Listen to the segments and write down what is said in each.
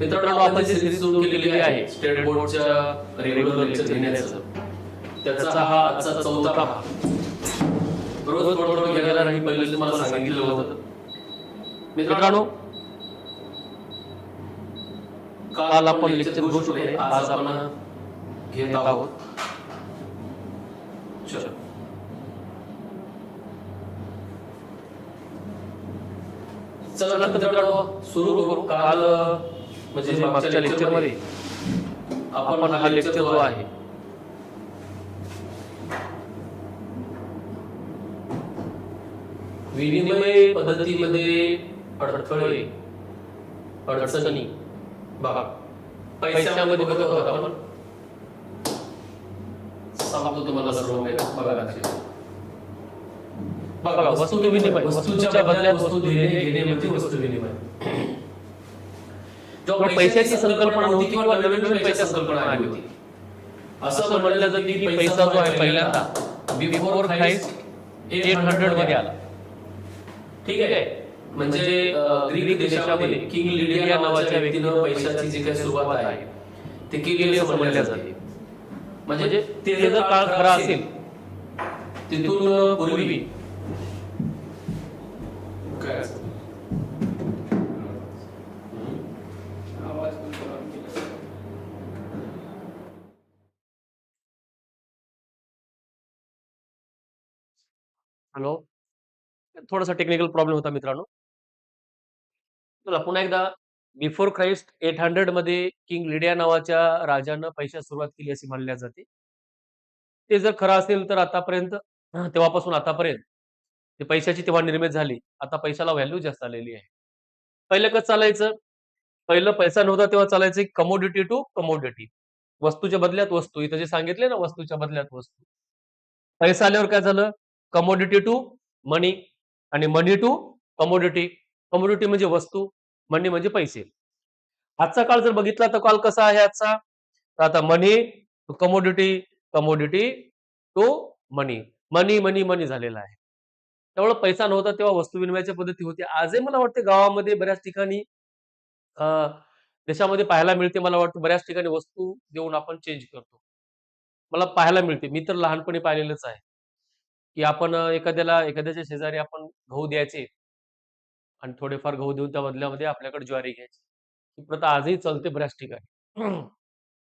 मित्रांनो आपण जी सिरीज सुरू केलेली आहे स्टेट बोर्डच्या रेग्युलर लेक्चर घेण्याचं. त्याचा हा आजचा चौथा भाग. रोज थोडं थोडं घ्यायला राहील पहिले तुम्हाला सांगितलं होतं. मित्रांनो काल आपण लेक्चर गोष्ट आज आपण घेत आहोत. चलो. चला मित्रांनो सुरू करू. काल म्हणजे मागच्या लेक्चरमध्ये आपण हा लेक्चर जो आहे विनिमय पद्धतीमध्ये अडथळे अडचणी बघा पैशामध्ये बघत होता आपण सांगतो तुम्हाला सर्व. बघा लक्षात. बघा वस्तू विनिमय वस्तूच्या बदल्यात वस्तू देणे घेणे म्हणजे वस्तू विनिमय जेव्हा पैशाची संकल्पना होती किंवा नवीन नवीन पैशाची संकल्पना आली होती. असं म्हणलं जातं की पैसा जो आहे पहिल्यांदा बिफोर क्राइस्ट एट हंड्रेडमध्ये आला. ठीक आहे. म्हणजे अं, ग्रीक देशामध्ये किंग लिडिया नावाच्या व्यक्तीनं पैशाची जी काही सुरुवात आहे. ते केली असं म्हणल्या जाते. म्हणजे ते जर काळ खरा असेल तिथून पूर्वी हॅलो. थोडासा टेक्निकल प्रॉब्लेम होता मित्रांनो. चला पुन्हा एकदा. बिफोर क्राइस्ट एट हंड्रेडमध्ये किंग लिडिया नावाच्या राजानं पैशा सुरुवात केली अशी मानल्या जाते. ते जर खरं असेल तर आतापर्यंत तेव्हापासून आतापर्यंत ते पैशाची तेव्हा निर्मित झाली. आता पैशाला व्हॅल्यू जास्त आलेली आहे. पहिलं कसं चालायचं? पहिलं पैसा नव्हता तेव्हा चालायचं कमोडिटी टू कमोडिटी वस्तूच्या बदल्यात वस्तू. इथं जे सांगितले ना वस्तूच्या बदल्यात वस्तू. पैसा आल्यावर काय झालं? कमोडिटी टू मनी आणि मनी टू कमोडिटी कमोडिटी म्हणजे वस्तू मनी म्हणजे पैसे. आजचा काळ जर बघितला तर काल कसा आहे आजचा? तर आता money to commodity commodity to money money money money झालेला आहे. त्यामुळे पैसा नव्हता तेव्हा वस्तू विनिमयाच्या पद्धती होती. आजही मला वाटते गावामध्ये बऱ्याच ठिकाणी देशामध्ये पाहायला मिळते मला वाटतं. बऱ्याच ठिकाणी वस्तू देऊन आपण चेंज करतो. मला पाहायला मिळते. मी तर लहानपणी पाहिलेलंच आहे. की आपण एखाद्याला एखाद्याच्या शेजारी आपण गहू द्यायचे आणि थोडेफार गहू देऊन त्या बदल्यामध्ये आपल्याकडे ज्वारी घ्यायची. ही प्रथा आजही चालते बऱ्याच ठिकाणी.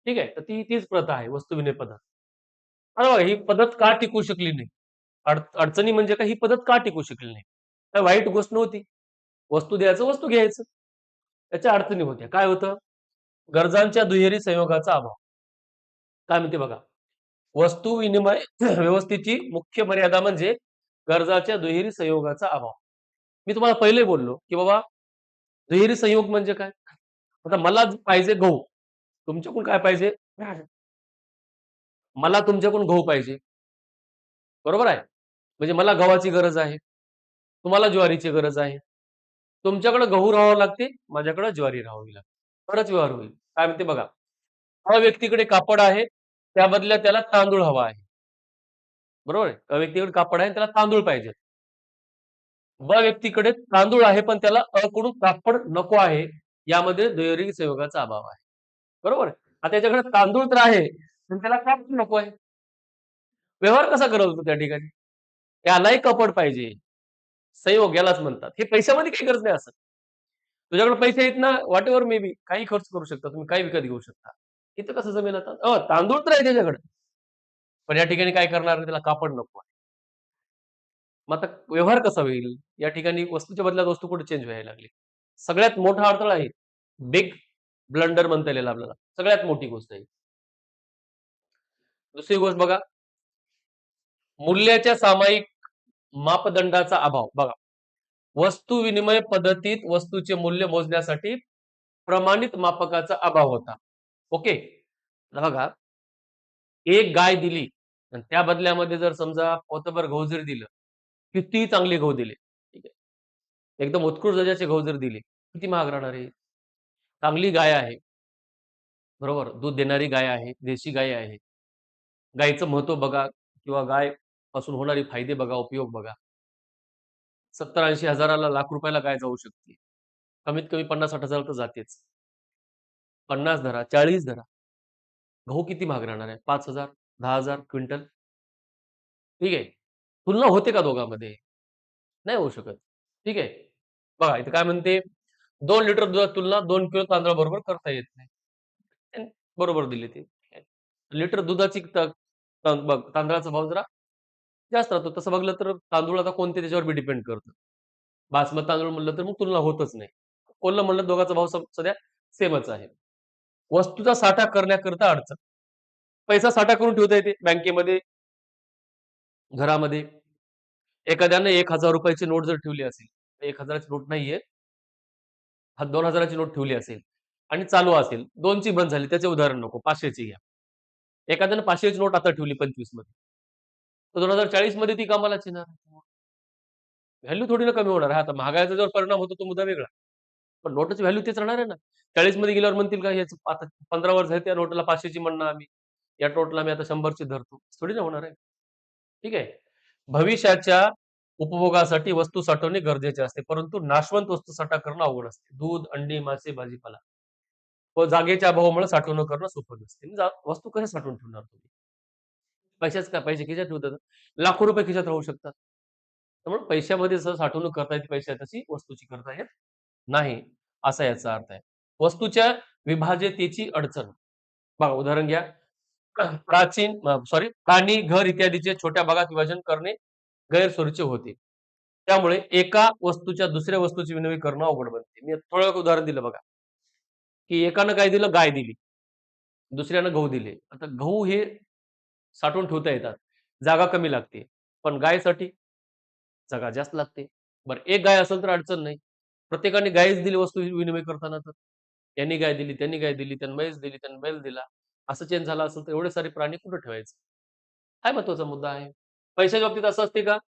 ठीक आहे? तर ती तीच प्रथा आहे वस्तुविनय पद्धत आता बघा ही पद्धत का टिकू शकली नाही? अडचणी म्हणजे का ही पद्धत का टिकू शकली नाही? काय वाईट गोष्ट नव्हती? वस्तू द्यायचं वस्तू घ्यायचं. त्याच्या अडचणी होत्या. काय होतं? गरजांच्या दुहेरी संयोगाचा अभाव. काय म्हणते बघा? वस्तू विनिमय व्यवस्थेची मुख्य मर्यादा म्हणजे गरजाच्या दुहेरी संयोगाचा अभाव. मी तुम्हाला पहिले बोललो की बाबा दुहेरी संयोग म्हणजे काय? आता मला पाहिजे गहू. तुमच्याकडून काय पाहिजे? मला तुमच्याकडून गहू पाहिजे. बरोबर आहे? म्हणजे मला गव्हाची गरज आहे. तुम्हाला ज्वारीची गरज आहे. तुमच्याकडे गहू राहावं लागते माझ्याकडे ज्वारी राहावी लागते. तरच व्यवहार होईल. काय म्हणते बघा? हा व्यक्तीकडे कापड आहे त्या बदल्या त्याला तांदूळ हवा आहे. बरोबर आहे? व्यक्तीकडे कापड आहे त्याला तांदूळ पाहिजे. ब व्यक्तीकडे तांदूळ आहे पण त्याला अकडून कापड नको आहे यामध्ये दुहेरी संयोगाचा अभाव आहे. बरोबर आहे? आता त्याच्याकडे तांदूळ तर आहे पण त्याला कापड नको आहे. व्यवहार कसा करत होतो त्या ठिकाणी? त्यालाही कपड पाहिजे. संयोग यालाच म्हणतात. हे पैशामध्ये काही गरज नाही असं. तुझ्याकडे पैसे आहेत ना वाटेवर एव्हर मे बी काही खर्च करू शकता तुम्ही काही विकत घेऊ शकता. इथं कसं जमेल आता? अ, तांदूळ तर आहे त्याच्याकडे. पण या ठिकाणी काय करणार? त्याला कापड नको आहे. मग आता व्यवहार कसा होईल? या ठिकाणी वस्तूच्या बदल्यात वस्तू कुठे चेंज व्हायला लागली? सगळ्यात मोठा अडथळा आहे. बिग ब्लंडर म्हणता येईल आपल्याला. सगळ्यात मोठी गोष्ट आहे. दुसरी गोष्ट बघा. मूल्याच्या सामायिक मापदंडाचा अभाव. बघा. वस्तू विनिमय पद्धतीत वस्तूचे मूल्य मोजण्यासाठी प्रमाणित मापकाचा अभाव होता. ओके. बघा एक गाय दिली आणि त्या बदल्यामध्ये जर समजा पोतभर गहू जर दिलं किती चांगले गहू दिले? ठीक आहे. एकदम उत्कृष्ट दर्जाचे गहू जर दिले किती महाग राहणार आहे चांगली गाय आहे. बरोबर दूध देणारी गाय आहे देशी गाय आहे. गायीचं महत्त्व बघा किंवा गायपासून होणारे फायदे बघा उपयोग बघा. सत्तर ऐंशी हजाराला लाख रुपयाला गाय जाऊ शकते. कमीत कमी पन्नास साठ हजार तर जातेच. 50 धरा, 40 धरा. गहू किती महाग राहणार आहे? पाच हजार दहा हजार क्विंटल. ठीक आहे. तुलना होते का दोघांमध्ये? नाही होऊ शकत. ठीक आहे. बघा इथे काय म्हणते दोन लिटर दुधात तुलना दोन किलो तांदळा बरोबर करता येत नाही. बरोबर दिली ते लिटर दुधाची बघ तांदळाचा भाव जरा जास्त राहतो. तसं बघलं तर तांदूळ आता कोणते त्याच्यावर बी डिपेंड करतं. बासमती तांदूळ म्हणलं तर मग तुलना होतच नाही. कोल्हा म्हणलं दोघांचा भाव सध्या सेमच आहे. वस्तूचा साठा करण्याकरिता अडचण. पैसा साठा करून ठेवता येते बँकेमध्ये घरामध्ये. एखाद्यानं एक हजार रुपयाची नोट जर ठेवली असेल, एक हजाराची नोट नाहीये. हा 2000 ची नोट ठेवली असेल आणि चालू असेल. दोनची बंद झाली त्याचे उदाहरण नको पाचशेची घ्या. एखाद्यानं पाचशेची नोट आता ठेवली 25 मध्ये. तर 2040 मध्ये ती कामाला येणार. व्हॅल्यू थोडी ना कमी होणार हा आता महागाईचा जर परिणाम होतो तो मुद्दा वेगळा. पण नोटाची व्हॅल्यू तेच राहणार आहे ना. 40 मध्ये गेल्यावर म्हणतील का याचं आता 15 वर्ष झाली त्या नोटला 500 ची म्हणणार आम्ही. या नोटला आम्ही आता 100 ची धरतो. थोडी ना होणार आहे. ठीक आहे. भविष्याच्या उपभोगासाठी वस्तू साठवणे गरजेचे असते. परंतु नाशवंत वस्तू साठा करणं अवघड असते. दूध, अंडी, मासे, भाजीपाला व जागेच्या अभावामुळे साठवणूक करणं सोपं नसते. म्हणजे वस्तू कशा साठवून ठेवणार तुम्ही? पैशाच काय पैसे खिशात ठेवतात. लाखो रुपये खिशात राहू शकतात. त्यामुळे पैशामध्ये साठवणूक करता येते पैशा तशी वस्तूची करता येत नाही. असा याचा अर्थ आहे. वस्तूच्या विभाज्यतेची अडचण. बघा उदाहरण घ्या. प्राचीन सॉरी प्राणी, घर इत्यादीचे छोट्या भागात विभाजन करणे गैरसोयीचे होते. त्यामुळे एका वस्तूच्या दुसऱ्या वस्तूची विनवी करणं अवघड बनते. मी थोडं उदाहरण दिलं बघा. की एकानं काय दिलं? गाय दिली. दुसऱ्यानं गहू दिले. आता गहू हे साठवून ठेवता येतात. जागा कमी लागते. पण गायसाठी जागा जास्त लागते. बरं एक गाय असेल तर अडचण नाही. प्रत्येकाने गायच दिली वस्तू विनिमय करताना तर. यांनी गाय दिली, त्यांनी गाय दिली, त्यांनी म्हैस दिली, त्यांनी बैल दिला. असं चेंज झालं असेल तर एवढे सारे प्राणी कुठं ठेवायचे? काय महत्त्वाचा मुद्दा आहे. पैशाच्या बाबतीत असं असते का?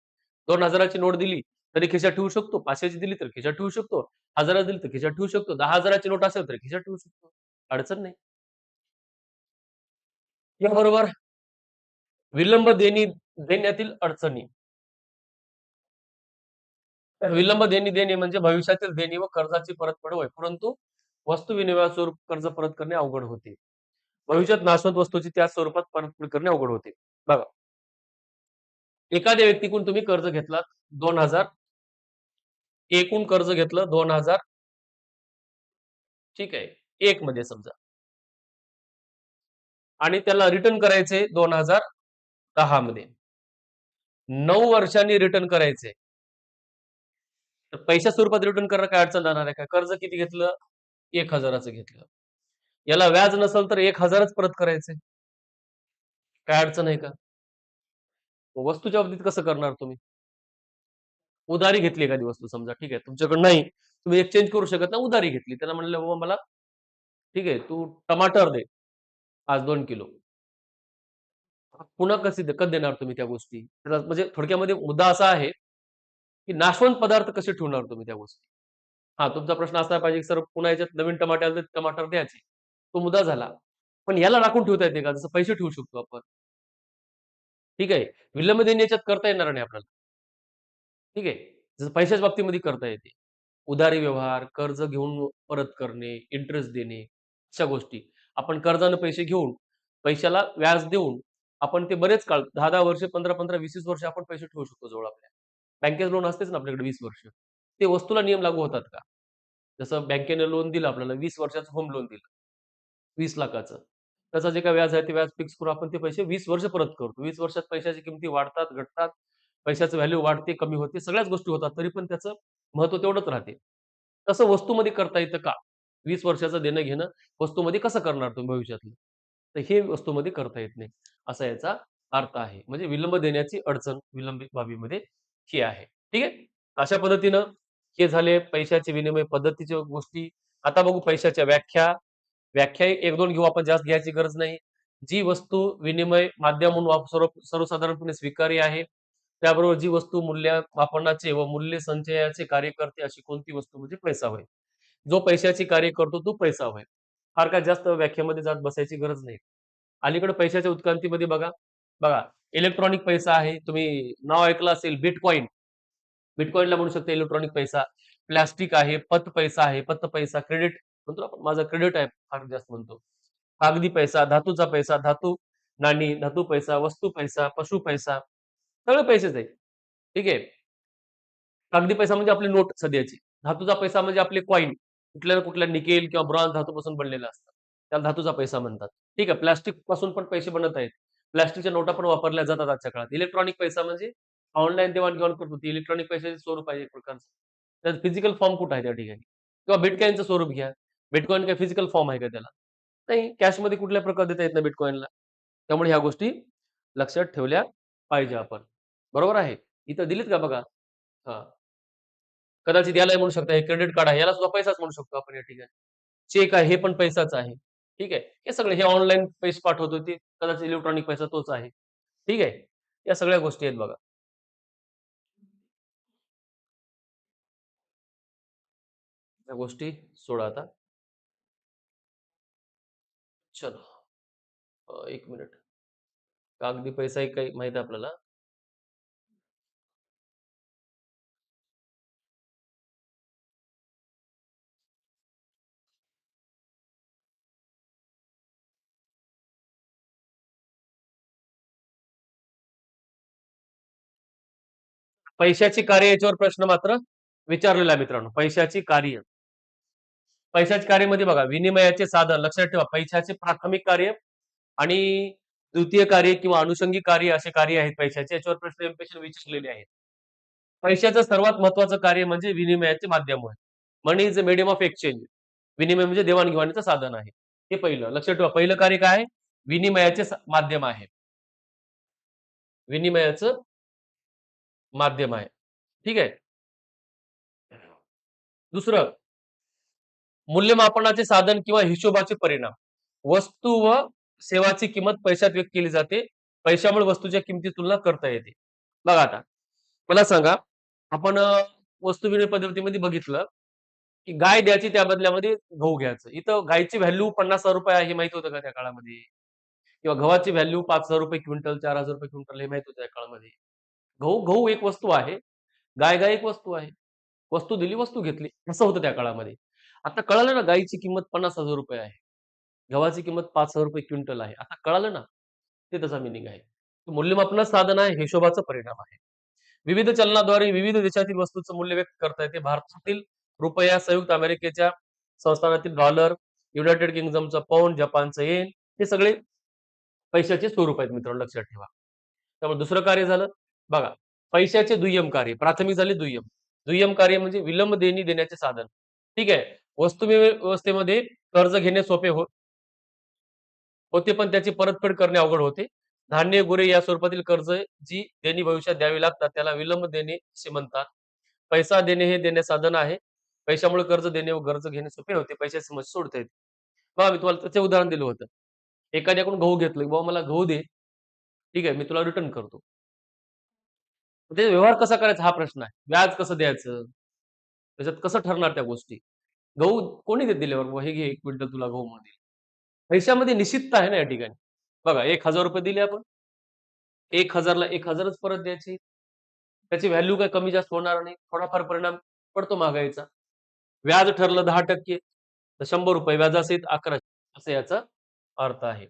दोन हजाराची नोट दिली तरी खिशात ठेवू शकतो. पाचशेची दिली तर खिशात ठेवू शकतो. हजारा दिली तर खिशात ठेवू शकतो. दहा हजाराची नोट असेल तर खिशात ठेवू शकतो. अडचण नाही. याबरोबर विलंब देणी देण्यातील अडचणी. विलंब देणी देणे म्हणजे भविष्यातील देणी व कर्जाची परतफेड होय. परंतु वस्तू विनिमय स्वरूप कर्ज परत करणे अवघड होते. भविष्यात नाशवंत वस्तूची त्या स्वरूपात परतफेड करणे अवघड होते. बघा. एखाद्या व्यक्तीकडून तुम्ही कर्ज घेतलात 2000 एकूण कर्ज घेतलं 2000 ठीक आहे. एक मध्ये समजा. आणि त्याला रिटर्न करायचे 2010 मध्ये. नऊ वर्षांनी रिटर्न करायचे. तर पैशा स्वरूपात रिटर्न करणं काय अडचण जाणार आहे का? कर्ज किती घेतलं? एक हजाराचं घेतलं. याला व्याज नसेल तर एक हजारच परत करायचे. काय अडचण आहे का? वस्तूच्या बाबतीत कसं करणार तुम्ही? उधारी घेतली एखादी वस्तू समजा ठीक आहे. तुमच्याकडे नाही. तुम्ही एक्सचेंज करू शकत नाही. उधारी घेतली. त्याला म्हणलं बाबा मला ठीक आहे. तू टमाटर दे. आज दोन किलो. पुन्हा कसे कधी देणार तुम्ही त्या गोष्टी? त्याला म्हणजे थोडक्यामध्ये मुद्दा असा आहे, की नाशवंत पदार्थ कसे ठेवणार तुम्ही त्या गोष्टी? हा तुमचा प्रश्न असला पाहिजे, सर पुन्हा याच्यात नवीन टमाटे आले तर टमाटर द्यायचे. तो मुद्दा झाला. पण याला राखून ठेवता येते का? जसं पैसे ठेवू शकतो आपण. ठीक आहे. विलंब देणे याच्यात करता येणार नाही आपल्याला. ठीक आहे. जसं पैशाच्या बाबतीमध्ये करता येते. उधारी व्यवहार, कर्ज घेऊन परत करणे, इंटरेस्ट देणे, अशा गोष्टी. आपण कर्जानं पैसे घेऊन, पैशाला व्याज देऊन, आपण ते बरेच काळ दहा दहा वर्ष, 15-15, 20-20 वर्ष आपण पैसे ठेवू शकतो जवळ आपल्या. बँकेचं लोन असतेच ना आपल्याकडे वीस वर्ष. ते वस्तूला नियम लागू होतात का? जसं बँकेने लोन दिलं आपल्याला वीस वर्षाचं होम लोन दिलं. वीस लाखाचं. त्याचा जे काही व्याज आहे ते व्याज फिक्स करून आपण ते पैसे वीस वर्ष परत करतो. वीस वर्षात पैशाची किमती वाढतात, घटतात. पैशाचं व्हॅल्यू वाढते, कमी होते. सगळ्याच गोष्टी होतात. तरी पण त्याचं महत्त्व तेवढंच राहते. तसं वस्तूमध्ये करता येतं का? वीस वर्षाचं देणं-घेणं वस्तूमध्ये कसं करणार तुम्ही भविष्यातलं? तर हे वस्तूमध्ये करता येत नाही. असा याचा अर्थ आहे. म्हणजे विलंब देण्याची अडचण विलंबित बाबीमध्ये ही आहे. ठीक आहे. अशा पद्धतीनं हे झाले पैशाचे विनिमय पद्धतीच्या गोष्टी. आता बघू पैशाच्या व्याख्या. व्याख्या 1-2 घेऊ आपण जास्त घ्यायची गरज नाही. जी वस्तू विनिमय माध्यम म्हणून सर्व सर्वसाधारणपणे स्वीकार्य आहे. त्याबरोबर जी वस्तू मूल्यमापनाचे व मूल्य संचयाचे कार्य करते अशी कोणती वस्तू म्हणजे पैसा होय. जो पैशाचे कार्य करतो तो पैसा होय. फार काय जास्त व्याख्येमध्ये जात बसायची गरज नाही. अलीकडे पैशाच्या उत्क्रांतीमध्ये बघा, बघा इलेक्ट्रॉनिक पैसा आहे. तुम्ही नाव ऐकलं असेल बिटकॉईन बिटकॉईनला म्हणू शकता इलेक्ट्रॉनिक पैसा. प्लास्टिक आहे, पत पैसा आहे, पत पैसा, क्रेडिट म्हणतो आपण माझा क्रेडिट आहे फार जास्त म्हणतो. कागदी पैसा, धातूचा पैसा, धातू नाणी, धातू पैसा, वस्तू पैसा, पशु पैसा, सगळे पैसेच आहे ठीक आहे. कागदी पैसा म्हणजे आपली नोट सध्याची. धातूचा पैसा म्हणजे आपले कॉइन. कुठल्या ना कुठल्या निकेल किंवा ब्रॉन्झ धातूपासून बनलेला असतात. त्याला धातूचा पैसा म्हणतात. ठीक आहे. प्लास्टिकपासून पण पैसे बनत आहेत. प्लास्टिकच्या नोटा पण वापरल्या जातात आजच्या काळात. इलेक्ट्रॉनिक पैसा म्हणजे ऑनलाईन देवाण-घेवाण करतो. ती इलेक्ट्रॉनिक पैशाचे स्वरूप आहे एक प्रकारचं. त्यात फिजिकल फॉर्म कुठं आहे त्या ठिकाणी? किंवा बिटकॉईनचं स्वरूप घ्या. बिटकॉईन काय फिजिकल फॉर्म आहे का त्याला? नाही. कॅशमध्ये कुठल्या प्रकारे देता येत नाही बिटकॉईनला त्यामुळे ह्या गोष्टी लक्षात ठेवल्या पाहिजे आपण. बरोबर आहे? इथं दिलीत का बघा? हा कदाचित याला म्हणू शकता हे क्रेडिट कार्ड आहे. याला सुद्धा पैसाच म्हणू शकतो आपण या ठिकाणी. चेक आहे, हे पण पैसाच आहे. ठीक आहे. हे सगळे हे ऑनलाईन पैसे पाठवत होते कदाचित इलेक्ट्रॉनिक पैसा तोच आहे. ठीक आहे. या सगळ्या गोष्टी आहेत बघा. या गोष्टी सोडा आता. चलो. एक मिनिट. कागदी पैसा एक काही माहिती आहे आपल्याला. पैशाची कार्य याच्यावर प्रश्न मात्र विचारलेला आहे मित्रांनो. पैशाची कार्य. पैशाच्या कार्यामध्ये बघा विनिमयाचे साधन लक्षात ठेवा. पैशाचे प्राथमिक कार्य आणि द्वितीय कार्य किंवा अनुषंगिक कार्य असे कार्य आहेत पैशाचे. याच्यावर प्रश्न विचारलेले आहेत. पैशाचं सर्वात महत्त्वाचं कार्य म्हणजे विनिमयाचे माध्यम आहे money is a medium of exchange. विनिमय म्हणजे देवाणघेवाणीचं साधन आहे. हे पहिलं. लक्षात ठेवा. पहिलं कार्य काय आहे? विनिमयाचे माध्यम आहे. विनिमयाचं माध्यम आहे. ठीक आहे. दुसरं मूल्यमापनाचे साधन किंवा हिशोबाचे परिणाम. वस्तू व सेवाची किंमत पैशात व्यक्त केली जाते. पैशामुळे वस्तूच्या किमती तुलना करता येते. बघा आता, मला सांगा आपण वस्तू विनिमय पद्धतीमध्ये बघितलं, की गाय द्यायची त्या बदल्यामध्ये गहू घ्यायचं. इथं गायची व्हॅल्यू ₹50,000 आहे हे माहीत होतं का त्या काळामध्ये? किंवा गव्हाची व्हॅल्यू ₹5,000 क्विंटल, ₹4,000 क्विंटल हे माहीत होतं त्या काळामध्ये. गहू गहू एक वस्तू आहे. गाय गाय एक वस्तू आहे. वस्तू दिली, वस्तू घेतली. असं होतं त्या काळामध्ये. आता कळालं ना गायीची किंमत ₹50,000 आहे. गव्हाची किंमत ₹5,000 क्विंटल आहे. आता कळालं ना? ते त्याचा मिनिंग आहे. मूल्यमापनाचं साधन आहे, हिशोबाचा परिणाम आहे. विविध चलनाद्वारे विविध देशातील वस्तूचं मूल्य व्यक्त करता येते. भारतातील रुपया, संयुक्त अमेरिकेच्या संस्थानातील डॉलर, युनायटेड किंगडमचा पौंड, जपानचं येन हे सगळे पैशाचे स्वरूप आहेत मित्रांनो लक्षात ठेवा. त्यामुळे दुसरं कार्य झालं. बघा पैशाचे दुय्यम कार्य. प्राथमिक झाले दुय्यम. दुय्यम कार्य म्हणजे विलंब देणी देण्याचे साधन. ठीक आहे. वस्तू व्यवस्थेमध्ये कर्ज घेणे सोपे हो होते पण त्याची परतफेड करणे अवघड होते. धान्य, गुरे या स्वरूपातील कर्ज जी देणी भविष्यात द्यावी लागतात त्याला विलंब देणे असे म्हणतात. पैसा देणे हे देणे साधन आहे. पैशामुळे कर्ज देणे व कर्ज घेणे सोपे होते. पैशाची समस्या सोडता येते. बघा मी तुम्हाला त्याचे उदाहरण दिलं होतं. एखाद्याकडून गहू घेतलं "बाबा मला गहू दे." ठीक आहे, मी तुला रिटर्न करतो. ते व्यवहार कसा करायचा हा प्रश्न आहे. व्याज कसं द्यायचं? त्याच्यात कसं ठरणार त्या गोष्टी? गहू कोणी देत दिले "बाबा हे घे एक क्विंटल तुला गहू म्हणून." पैशामध्ये निश्चितता आहे ना या ठिकाणी. बघा ₹1,000 दिले आपण. 1,000 ला 1,000च परत द्यायचे. त्याची व्हॅल्यू काय कमी जास्त होणार नाही. थोडाफार परिणाम पडतो महागाईचा. व्याज ठरलं 10% तर ₹100 व्याजासहित अकराशे असं याचा अर्थ आहे.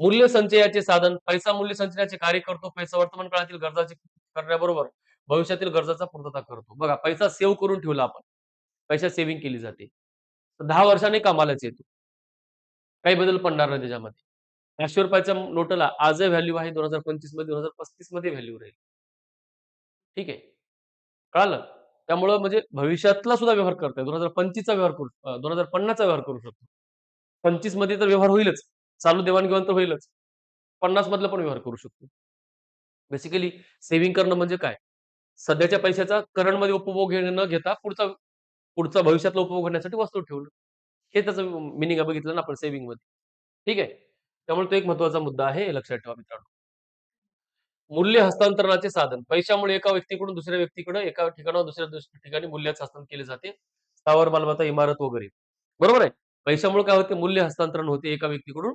मूल्य संचयाचे साधन. पैसा मूल्य संचयाचे कार्य करतो. पैसा वर्तमान काळातील गरजाची करण्याबरोबर भविष्यातील गरजाचा पूर्तता करतो. बघा पैसा सेव्ह करून ठेवला आपण. पैसा सेव्हिंग केली जाते. दहा वर्षाने कामालाच येतो. काही बदल पडणार नाही त्याच्यामध्ये. ₹500च्या नोटाला आज व्हॅल्यू आहे 2025 मध्ये 2035 मध्ये व्हॅल्यू राहील. ठीक आहे. कळालं? त्यामुळं म्हणजे भविष्यातला सुद्धा व्यवहार करताय दोन हजार पंचवीसचा व्यवहार करू अ, 2050 चा व्यवहार करू शकतो. 25 मध्ये तर व्यवहार होईलच. चालू देवाणघेवाण तर होईलच. 50 मधला पण व्यवहार करू शकतो. बेसिकली सेव्हिंग करणं म्हणजे काय? सध्याच्या पैशाचा करंटमध्ये उपभोग घेणं न घेता पुढचा पुढचा भविष्यातला उपभोग होण्यासाठी वस्तू ठेवणं. हे त्याचं मिनिंग बघितलं ना आपण सेव्हिंगमध्ये. ठीक आहे. त्यामुळे तो एक महत्त्वाचा मुद्दा आहे लक्षात ठेवा मित्रांनो. मूल्य हस्तांतरणाचे साधन. पैशामुळे एका व्यक्तीकडून दुसऱ्या व्यक्तीकडे एका ठिकाणावर दुसऱ्या ठिकाणी मूल्याचं हस्तांतरण केले जाते. स्थावर मालमत्ता, इमारत वगैरे. बरोबर आहे? पैशामुळे काय होते? मूल्य हस्तांतरण होते एका व्यक्तीकडून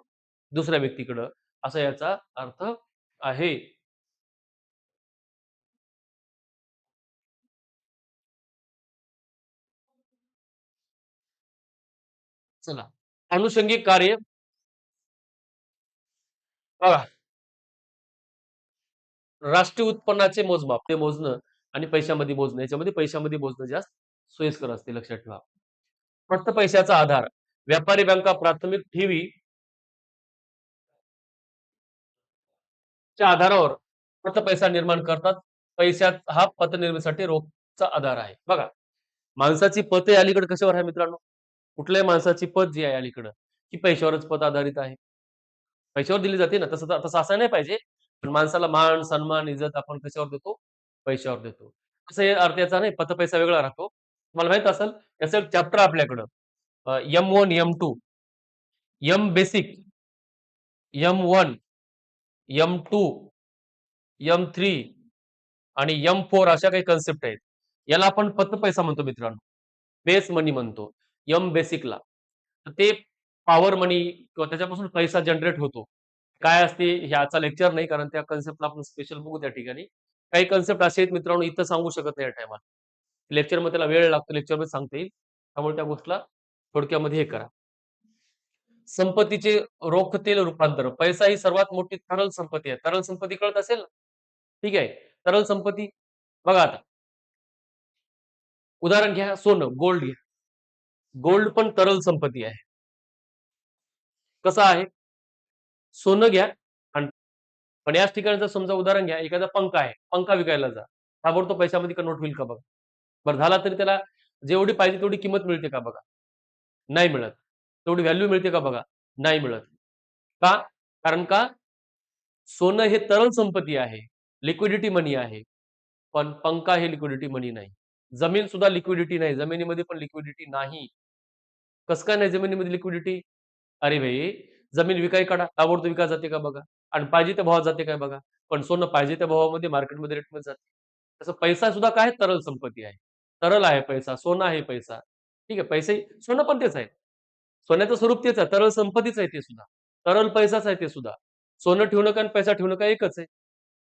दुसऱ्या व्यक्तीकडं असा याचा अर्थ आहे. चला. अनुषंगिक कार्य बघा. राष्ट्रीय उत्पन्नाचे मोजमाप ते मोजणं आणि पैशामध्ये मोजणं याच्यामध्ये पैशामध्ये मोजणं जास्त सोयीस्कर असते लक्षात ठेवा. फक्त पैशाचा आधार. व्यापारी बँका प्राथमिक ठेवी च्या आधारावर पत पैसा निर्माण करतात. पैशात हा पतनिर्मितीसाठी रोखचा आधार आहे. बघा, माणसाची पते अलीकडे कशावर आहे मित्रांनो? कुठल्याही माणसाची पत जी आहे अलीकडं, ती पैशावरच पत आधारित आहे. पैशावर दिली जाते ना, तसं तसं असं नाही पाहिजे. पण माणसाला मान, सन्मान, इज्जत आपण कशावर देतो? पैशावर देतो. असं हे अर्थ याचा नाही, पत पैसा वेगळा राहतो. तुम्हाला माहीत असेल, याचं एक चॅप्टर आपल्याकडं M one M two M basic, M1, M2, M3 आणि यम फोर अशा काही कन्सेप्ट आहेत. याला आपण पत पैसा म्हणतो मित्रांनो. बेस मनी म्हणतो. यम बेसिकला. तर ते पॉवर मनी किंवा त्याच्यापासून पैसा जनरेट होतो. काय असते ह्याचा लेक्चर नाही कारण त्या कन्सेप्टला आपण स्पेशल बघू त्या ठिकाणी. काही कन्सेप्ट असे आहेत मित्रांनो इथं सांगू शकत नाही या टायमाला लेक्चरमध्ये त्याला वेळ लागतो, लेक्चरमध्ये सांगता येईल. त्यामुळे त्या गोष्टीला थोडक्यामध्ये हे करा. संपत्तीचे रोखतेल रूपांतर. पैसा ही सर्वात मोठी तरल संपत्ती आहे. तरल संपत्ती कळत असेल ना? ठीक आहे. तरल संपत्ती बघा आता. उदाहरण घ्या सोनं, गोल्ड घ्या. गोल्ड पण तरल संपत्ती आहे. कसं आहे? सोनं घ्या पण याच ठिकाणी जर समजा उदाहरण घ्या, एखादा पंखा आहे. पंखा विकायला जा. ताबडतोब पैशामध्ये कन्वर्ट होईल का बघा? बरं झाला तरी त्याला जेवढी पाहिजे तेवढी किंमत मिळते का बघा? नाही मिळत. तेवढी व्हॅल्यू मिळते का बघा? नाही मिळत. का? कारण का? सोनं हे तरल संपत्ती आहे. लिक्विडिटी मनी आहे. पण पंखा हे लिक्विडिटी मनी नाही. जमीन सुद्धा लिक्विडिटी नाही. जमिनीमध्ये पण लिक्विडिटी नाही. कसं काय नाही जमिनीमध्ये लिक्विडिटी? अरे भाई, जमीन विकाय काढा. ताबडतोब विकाय जाते का बघा? आणि पाहिजे त्या भावात जाते काय बघा? पण सोनं पाहिजे त्या भावामध्ये मार्केटमध्ये रेटमध्ये जाते. तसं पैसा सुद्धा काय तरल संपत्ती आहे. तरल आहे पैसा, सोनं आहे पैसा. ठीक आहे. पैसे सोनं पण तेच आहे. सोन्याचं स्वरूप तेच आहे. तरल संपत्तीच आहे ते सुद्धा. तरल पैसाच आहे ते सुद्धा. सोनं ठेवणं का आणि पैसा ठेवणं का एकच आहे.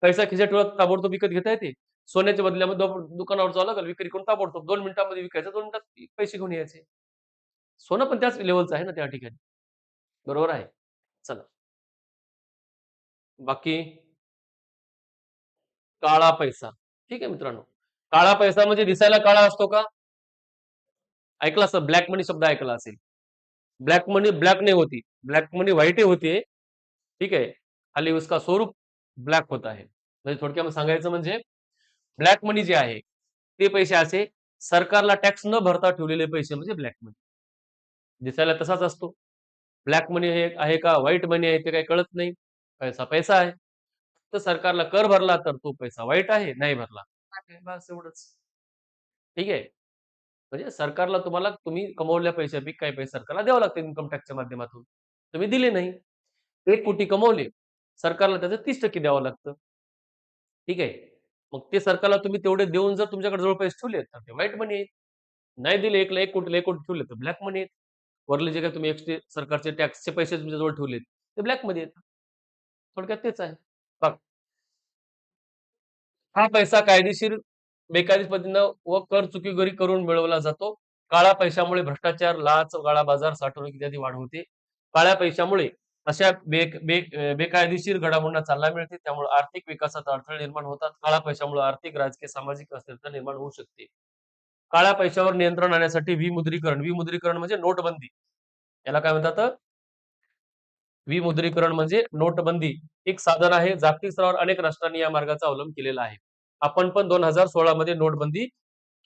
पैसा खिशात ठेवला ताबडतोब विकत घेता येते. सोन्याच्या बदल्यामध्ये दुकानावर जावं लागेल विक्री करून ताबडतोब दोन मिनिटांमध्ये विकायचं, दोन मिनिटात पैसे घेऊन यायचे. सोनं पण त्याच लेवलचं आहे ना त्या ठिकाणी. बरोबर आहे. चला. बाकी काळा पैसा. ठीक आहे मित्रांनो. काळा पैसा म्हणजे दिसायला काळा असतो का? ऐकलं असं ब्लॅक मनी शब्द ऐकला असेल. ब्लॅक मनी ब्लॅक नहीं होती. ब्लॅक मनी व्हाईट ही होते. ठीक आहे. खाली उसका स्वरूप ब्लॅक होता है. म्हणजे थोडक्यामध्ये सांगायचं म्हणजे ब्लॅक मनी जे आहे, ते पैसे असे सरकारला टॅक्स न भरता ठेवलेले पैसे म्हणजे ब्लॅक मनी. दिसायला तसाच असतो. ब्लॅक मनी हे आहे का व्हाईट मनी आहे ते काही कळत नाही. पैसा पैसा आहे. तर सरकारला कर भरला तर तो पैसा व्हाईट आहे, नाही भरला बस एवढंच. ठीक आहे. म्हणजे सरकारला तुम्हाला तुम्ही कमवल्या पैशापैकी काही पैसे सरकारला द्यावं लागतं इन्कम टॅक्सच्या माध्यमातून. तुम्ही दिले नाही. एक कोटी कमवले. सरकारला त्याचं 30% द्यावं लागतं. ठीक आहे. मग ते सरकारला तुम्ही तेवढे देऊन जर तुमच्याकडे जवळ पैसे ठेवले तर ते व्हाईट मनी आहेत. नाही दिले एकला एक कोटीला एक कोटी ठेवले तर ब्लॅक मनी आहेत. वरले जे काय तुम्ही एक्स्ट्रे सरकारचे टॅक्सचे पैसे तुमच्या जवळ ठेवलेत, ते ब्लॅकमध्ये येतात थोडक्यात तेच आहे. बघ हा पैसा कायदेशीर, बेकायदेशीर पद्धतीनं व कर चुकीगरी करून मिळवला जातो. काळ्या पैशामुळे भ्रष्टाचार, लाच, काळाबाजार, साठवणूक इत्यादी वाढ होते. काळ्या पैशामुळे अशा बे बे बेकायदेशीर घडामोडींना चालना मिळते. त्यामुळे आर्थिक विकासात अडथळे निर्माण होतात. काळ्या पैशामुळे आर्थिक, राजकीय, सामाजिक अस्थिरता निर्माण होऊ शकते. काळ्या पैशावर नियंत्रण आणण्यासाठी विमुद्रीकरण. विमुद्रीकरण म्हणजे नोटबंदी. याला काय म्हणतात? विमुद्रीकरण म्हणजे नोटबंदी. एक साधन आहे. जागतिक स्तरावर अनेक राष्ट्रांनी या मार्गाचा अवलंब केलेला आहे. आपण पण 2016 मध्ये नोटबंदी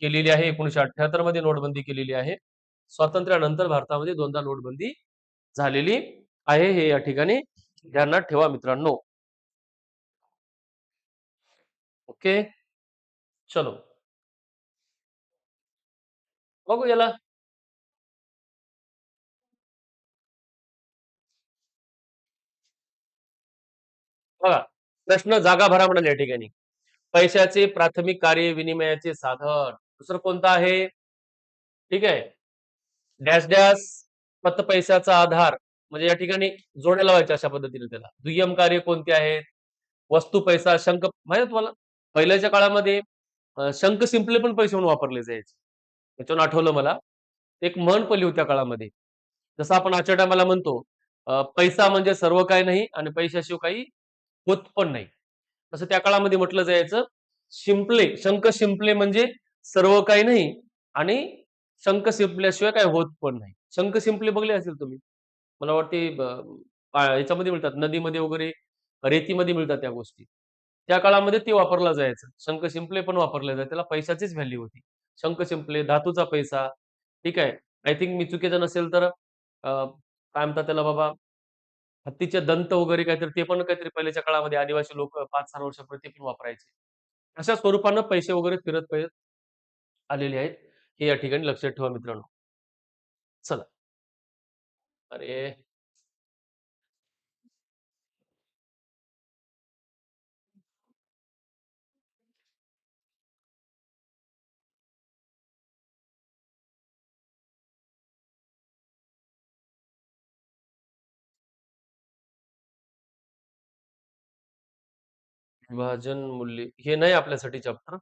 केलेली आहे. 1978 मध्ये नोटबंदी केलेली आहे. स्वातंत्र्यानंतर भारतामध्ये दोनदा नोटबंदी झालेली आहे. हे या ठिकाणी ध्यानात ठेवा मित्रांनो. ओके. चलो. बघू याला. बघा, प्रश्न जागा भरा म्हणाले या ठिकाणी. पैशाचे प्राथमिक कार्य विनिमयाचे साधन. दुसरं कोणतं आहे? ठीक आहे. डॅश डॅश फक्त पैशाचा आधार. म्हणजे या ठिकाणी जोड्या लावायच्या अशा पद्धतीने त्याला. दुय्यम कार्य कोणते आहेत? वस्तू, पैसा, शंख माहिती तुम्हाला? पहिल्याच्या काळामध्ये शंख शिंपले पण पैसे म्हणून वापरले जायचे. त्याच्यावर आठवलं मला. एक म्हण पडली होत्या त्या काळामध्ये. जसं आपण आजच्या टायमाला म्हणतो पैसा म्हणजे सर्व काही नाही आणि पैशाशिवाय काही होत पण नाही. तसं त्या काळामध्ये म्हटलं जायचं, शिंपले, शंख शिंपले म्हणजे सर्व काही नाही आणि शंख शिंपल्याशिवाय काय होत पण नाही. शंख शिंपले बघले असेल तुम्ही. मला वाटते याच्यामध्ये मिळतात नदीमध्ये वगैरे, रेतीमध्ये मिळतात त्या गोष्टी. त्या काळामध्ये ते वापरलं जायचं. शंख शिंपले पण वापरले जायचं त्याला पैशाचीच व्हॅल्यू होती. शंख शिंपले, धातूचा पैसा, ठीक आहे. आय थिंक मी चुकीचं नसेल तर काय म्हणतात त्याला बाबा, हत्तीचे दंत वगैरे काहीतरी ते पण काहीतरी पहिल्याच्या काळामध्ये आदिवासी लोकं 5,000 वर्षापूर्वी ते पण वापरायचे. अशा स्वरूपानं पैसे वगैरे फिरत-फिरत आलेले आहेत. हे या ठिकाणी लक्षात ठेवा मित्रांनो. चला. अरे! विभाजन मूल्य हे नाही आपल्यासाठी चॅप्टर.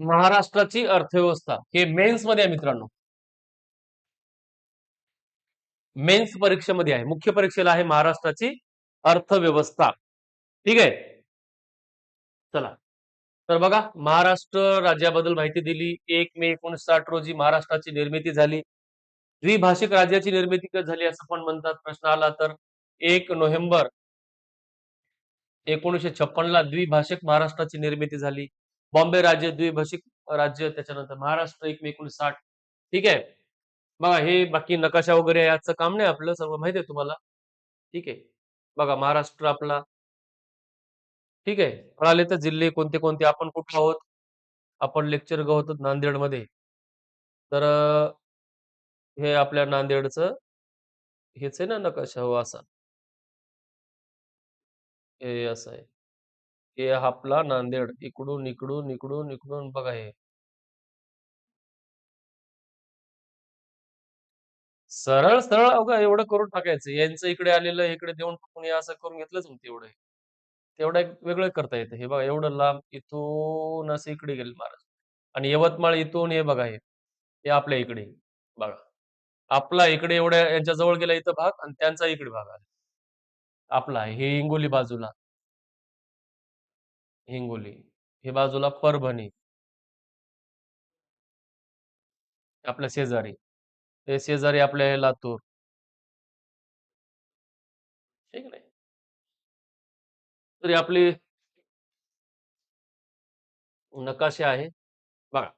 महाराष्ट्राची अर्थव्यवस्था हे मेन्समध्ये आहे मित्रांनो. मेन्स परीक्षेमध्ये आहे. मुख्य परीक्षेला आहे महाराष्ट्राची अर्थव्यवस्था. ठीक आहे. चला. तर बघा महाराष्ट्र राज्याबद्दल माहिती दिली. एक मे 1960 रोजी महाराष्ट्राची निर्मिती झाली. द्विभाषिक राज्याची निर्मिती झाली असं पण म्हणतात. प्रश्न आला तर एक नोव्हेंबर 1956 ला द्विभाषिक महाराष्ट्राची निर्मिती झाली. बॉम्बे राज्य द्विभाषिक राज्य त्याच्यानंतर महाराष्ट्र एक मे 1960 ठीक आहे. बघा हे बाकी नकाशा वगैरे याचं काम नाही आपलं सर्व माहिती आहे तुम्हाला. ठीक आहे. बघा महाराष्ट्र आपला ठीक आहे. कळाले तर जिल्हे कोणते-कोणते आपण कुठे आहोत? आपण लेक्चर होतो नांदेडमध्ये. तर हे आपल्या नांदेडचं हेच आहे ना नकाशा हो असा. हे असं आहे. हे आपला नांदेड. इकडून, इकडून, इकडून, इकडून बघा हे. सरळ-सरळ अगं एवढं करून टाकायचं. यांचं इकडे आलेलं इकडे देऊन टाकून असं करून घेतलंच म्हणते एवढं. तेवढं एक वेगळं करता येतं. हे बघा एवढं लांब इथून असं इकडे गेले महाराज आणि यवतमाळ इथून हे बघा हे. हे आपल्या इकडे बघा. आपला इकडे एवढ्या यांच्या जवळ गेला इथं भाग आणि त्यांचा इकडे भाग आला. आपला आहे. हे हिंगोली बाजूला. हिंगोली. हे बाजूला परभणी. आपल्या शेजारी. हे शेजारी आपले आहे लातूर. ठीक नाही. तर ही आपली नकाशे आहे. बघा.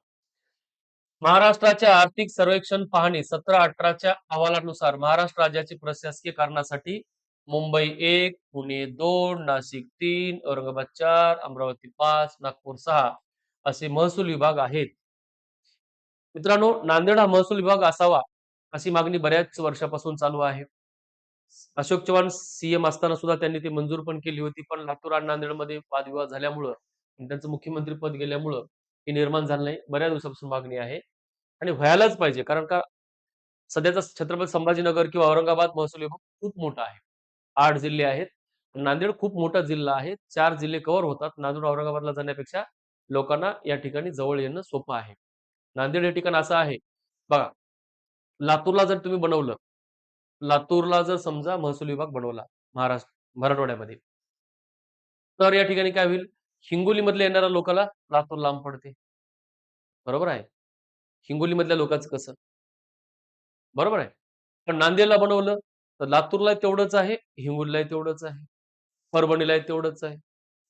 महाराष्ट्राच्या आर्थिक सर्वेक्षण पाहणी 17-18 च्या अहवालानुसार महाराष्ट्र राज्याची प्रशासकीय कारणासाठी मुंबई एक पुणे दोन नाशिक तीन औरंगाबाद चार अमरावती पाच नागपूर सहा असे महसूल विभाग आहेत. मित्रांनो, नांदेड हा महसूल विभाग असावा, अशी मागणी बऱ्याच वर्षापासून चालू आहे. अशोक चव्हाण सीएम असताना सुद्धा त्यांनी ती मंजूर पण केली होती. पण लातूर आणि नांदेडमध्ये वादविवाद झाल्यामुळं त्यांचं मुख्यमंत्री पद गेल्यामुळं हे निर्माण झालं नाही. बऱ्याच दिवसापासून मागणी आहे आणि व्हायलाच पाहिजे. कारण का सध्याचा छत्रपती संभाजीनगर किंवा औरंगाबाद महसूल विभाग खूप मोठा आहे. आठ जिल्हे आहेत. नांदेड खूप मोठा जिल्हा आहे. चार जिल्हे कव्हर होतात. नांदेड औरंगाबादला जाण्यापेक्षा लोकांना या ठिकाणी जवळ येणं सोपं आहे. नांदेड हे ठिकाण असं आहे बघा, लातूरला जर तुम्ही बनवलं, लातूरला जर समजा महसूल विभाग बनवला महाराष्ट्र मराठवाड्यामध्ये तर या ठिकाणी काय होईल? हिंगोलीमधल्या येणाऱ्या लोकाला लातूर लांब पडते. बरोबर आहे. हिंगोलीमधल्या लोकांचं कसं? बरोबर आहे. पण नांदेडला बनवलं, तर लातूरला तेवढंच आहे, हिंगोलीला तेवढंच आहे, परभणीला तेवढंच आहे.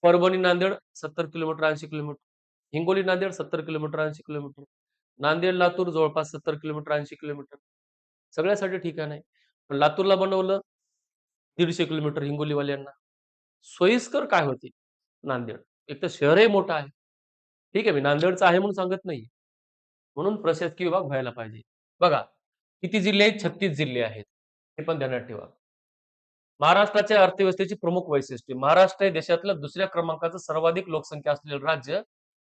Parbhani Nanded 70 kilometre 80 kilometre. Hingoli Nanded 70 kilometre 80 kilometre. Nanded Latur जवळपास 70 किलोमीटर 80 किलोमीटर. सगळ्यासाठी ठिकाण आहे. पण लातूरला बनवलं दीडशे किलोमीटर हिंगोलीवाल्यांना सोयीस्कर काय होते नांदेड एक तर शहरही मोठं आहे ठीक आहे मी नांदेडचं आहे म्हणून सांगत नाही म्हणून प्रशासकीय विभाग व्हायला पाहिजे बघा किती जिल्हे आहेत छत्तीस जिल्हे आहेत हे पण ध्यानात ठेवा. महाराष्ट्राच्या अर्थव्यवस्थेची प्रमुख वैशिष्ट्ये. महाराष्ट्र हे देशातलं दुसऱ्या क्रमांकाचं सर्वाधिक लोकसंख्या असलेलं राज्य.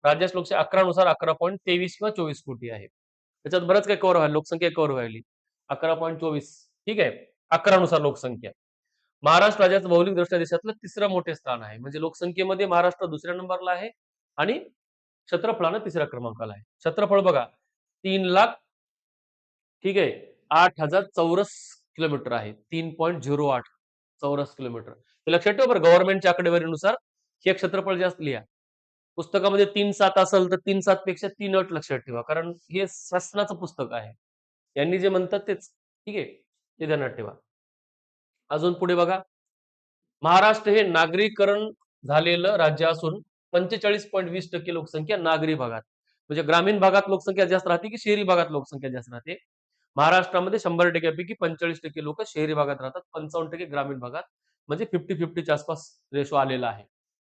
राज्याची लोकसंख्या अकरा नुसार अकरा पॉईंट तेवीस किंवा चोवीस कोटी आहे. त्याच्यात बरंच काही कव्हर व्हायला लोकसंख्या कव्हर व्हायली. अकरा पॉईंट चोवीस. ठीक आहे? अकरा नुसार लोकसंख्या. महाराष्ट्र राज्याचं भौगोलिक दृष्ट्या देशातलं तिसरं मोठे स्थान आहे. म्हणजे लोकसंख्येमध्ये महाराष्ट्र दुसऱ्या नंबरला आहे आणि क्षेत्रफळानं तिसऱ्या क्रमांकाला आहे. क्षेत्रफळ बघा. तीन लाख ठीक आहे आठ हजार चौरस किलोमीटर आहे. तीन पॉईंट झिरो आठ चौरस किलोमीटर. हे लक्षात ठेवा बरं गव्हर्नमेंटच्या आकडेवारीनुसार हे क्षेत्रफळ जास्त लिहा. पुस्तकामध्ये तीन सात असेल तर तीन सात पेक्षा तीन अट लक्षात ठेवा. कारण हे शासनाचं पुस्तक आहे. यांनी जे म्हणतात तेच. ठीक आहे? ते ध्यानात ठेवा. अजून पुढे बघा. महाराष्ट्र हे नागरीकरण झालेलं राज्य असून पंचेचाळीस पॉईंट वीस टक्के लोकसंख्या नागरी भागात. म्हणजे ग्रामीण भागात लोकसंख्या जास्त राहते की शहरी भागात लोकसंख्या जास्त राहते? महाराष्ट्रामध्ये शंभर टक्क्यापैकी पंचेचाळीस टक्के लोक शहरी भागात राहतात. पंचावन्न टक्के ग्रामीण भागात. म्हणजे फिफ्टी फिफ्टीच्या आसपास रेशो आलेला आहे.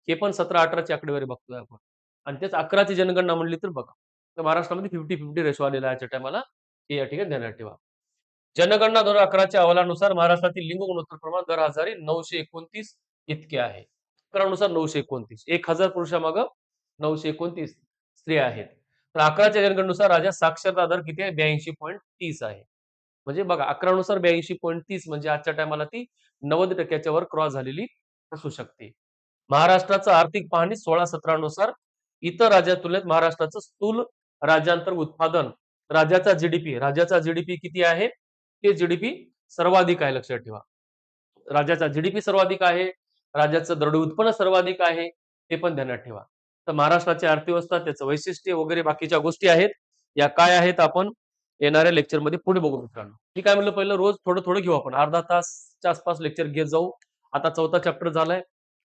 हे पण सतरा अठराची आकडेवारी बघतोय आपण. आणि तेच अकराची जनगणना म्हणली तर बघा. तर महाराष्ट्रामध्ये फिफ्टी फिफ्टी रेशो आलेला आहे त्याच्या टायमाला हे या ठिकाणी ध्यानात ठेवा. जनगणना दोन अकराच्या अहवालानुसार महाराष्ट्रातील लिंग गुणोत्तर प्रमाण दर हजारी नऊशे एकोणतीस इतके आहे. अकरानुसार नऊशे एकोणतीस. एक हजार पुरुषामागं नऊशे एकोणतीस स्त्रिया आहेत. तर अकराच्या जनगणनुसार राज्यात साक्षरता दर किती आहे? ब्याऐंशी पॉईंट तीस आहे. म्हणजे बघा अकरानुसार ब्याऐंशी पॉईंट तीस म्हणजे आजच्या टायमाला ती नव्वद टक्क्याच्या वर क्रॉस झालेली असू शकते. महाराष्ट्राचं आर्थिक पाहणी सोळा सतरानुसार इतर राज्या तुलनेत महाराष्ट्राचं स्थूल राज्यांतर उत्पादन राज्याचा जीडीपी राज्याचा जीडीपी किती आहे? ते जीडीपी सर्वाधिक आहे लक्षात ठेवा. राज्याचा जीडीपी सर्वाधिक आहे राज्याचं दरडोई उत्पन्न सर्वाधिक आहे ते पण ध्यानात ठेवा. तर महाराष्ट्राची अर्थव्यवस्था त्याचं वैशिष्ट्य वगैरे बाकीच्या गोष्टी आहेत. या काय आहेत आपण येणाऱ्या लेक्चरमध्ये पुढे बघू मित्रांनो. ठीक आहे म्हणलं पहिलं रोज थोडं थोडं घेऊ आपण. अर्धा तासच्या आसपास लेक्चर घेत जाऊ. आता चौथा चॅप्टर झालाय.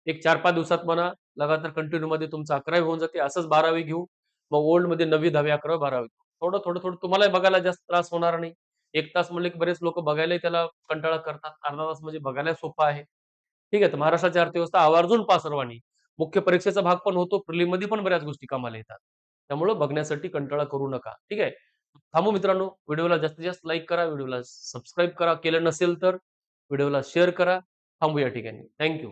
एक चार पाच दिवसात म्हणा लगातार कंटिन्यू मध्ये तुमचं अकरावी होऊन जाते. असंच बारावी घेऊ. मग ओल्डमध्ये नववी दहावी अकरावी बारावी. थोडं थोडं थोडं तुम्हाला बघायला जास्त त्रास होणार नाही. एक तास म्हणले की बरेच लोक बघायला त्याला कंटाळा करतात. अर्धा तास म्हणजे बघायला सोपं आहे. ठीक आहे तर महाराष्ट्राची अर्थव्यवस्था आवर्जून पासरवाणी मुख्य परीक्षेचा भाग पण होतो प्रिलिममध्ये पण बऱ्याच गोष्टी कामाला येतात. त्यामुळं बघण्यासाठी कंटाळा करू नका. ठीक आहे? थांबू मित्रांनो. व्हिडिओला जास्तीत जास्त लाईक करा व्हिडिओला सबस्क्राईब करा. केलं नसेल तर व्हिडिओला शेअर करा. थांबू या ठिकाणी. थँक्यू.